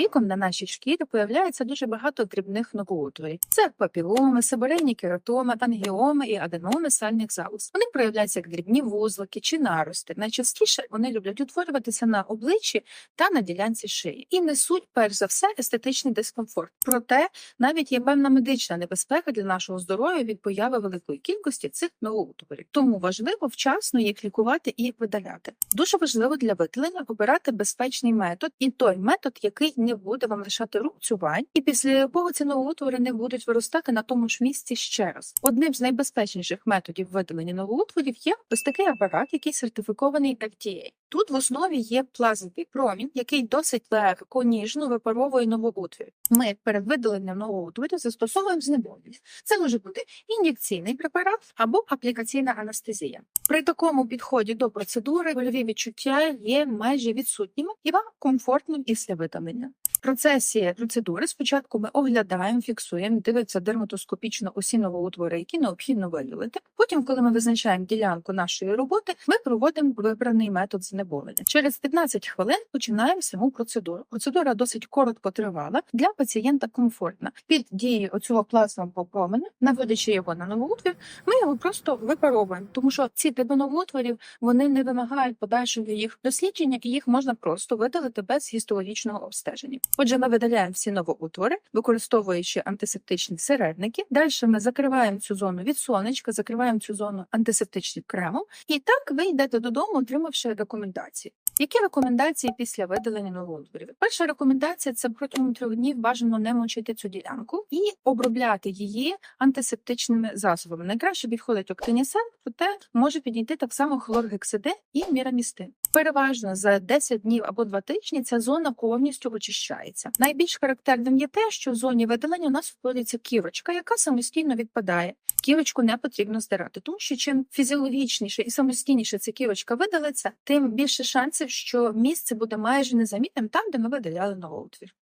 віком на нашій шкірі появляється дуже багато дрібних новоутворів. Це папіломи, сибирейні кератоми, ангіоми і аденоми сальних залоз. Вони проявляються як дрібні вузлики чи нарости. Найчастіше вони люблять утворюватися на обличчі та на ділянці шиї і несуть перш за все естетичний дискомфорт. Проте навіть є певна медична небезпека для нашого здоров'я від появи великої кількості цих новоутворів. Тому важливо вчасно їх лікувати і видаляти. Дуже важливо для видалення обирати безпечний метод і той метод, який не буде вам лишати рубцювань, і після якого ці новоутвори не будуть виростати на тому ж місці ще раз. Одним з найбезпечніших методів видалення новоутворів є ось такий апарат, який сертифікований FDA. Тут в основі є плазмовий промінь, який досить легко, ніжно випаровує новоутвір. Ми перед видаленням новоутворів застосовуємо знеболювання. Це може бути ін'єкційний препарат або аплікаційна анестезія. При такому підході до процедури больові відчуття є майже відсутніми і вам комфортно після видалення. В процесі процедури спочатку ми оглядаємо, фіксуємо, дивиться дерматоскопічно усі новоутвори, які необхідно видалити. Потім, коли ми визначаємо ділянку нашої роботи, ми проводимо вибраний метод знеболення. Через 15 хвилин починаємо саму процедуру. Процедура досить коротко тривала для пацієнта комфортна. Під дією оцього плазмового променя, наводячи його на новоутвір, ми його просто випаровуємо, тому що ці типи новоутворів вони не вимагають подальшого їх дослідження, і їх можна просто видалити без гістологічного обстеження. Отже, ми видаляємо всі новоутвори, використовуючи антисептичні середники. Далі ми закриваємо цю зону від сонечка, закриваємо цю зону антисептичним кремом, і так ви йдете додому, отримавши рекомендації. Які рекомендації після видалення новоутворів? Перша рекомендація це протягом трьох днів бажано не мочити цю ділянку і обробляти її антисептичними засобами. Найкраще підходить октинісен, проте може підійти так само хлоргексидин і мірамістин. Переважно за 10 днів або 2 тижні ця зона повністю очищається. Найбільш характерним є те, що в зоні видалення у нас утворюється кірочка, яка самостійно відпадає. Кірочку не потрібно здирати, тому що чим фізіологічніше і самостійніше ця кірочка видалиться, тим більше шансів, що місце буде майже незамітним там, де ми видаляли новоутвір.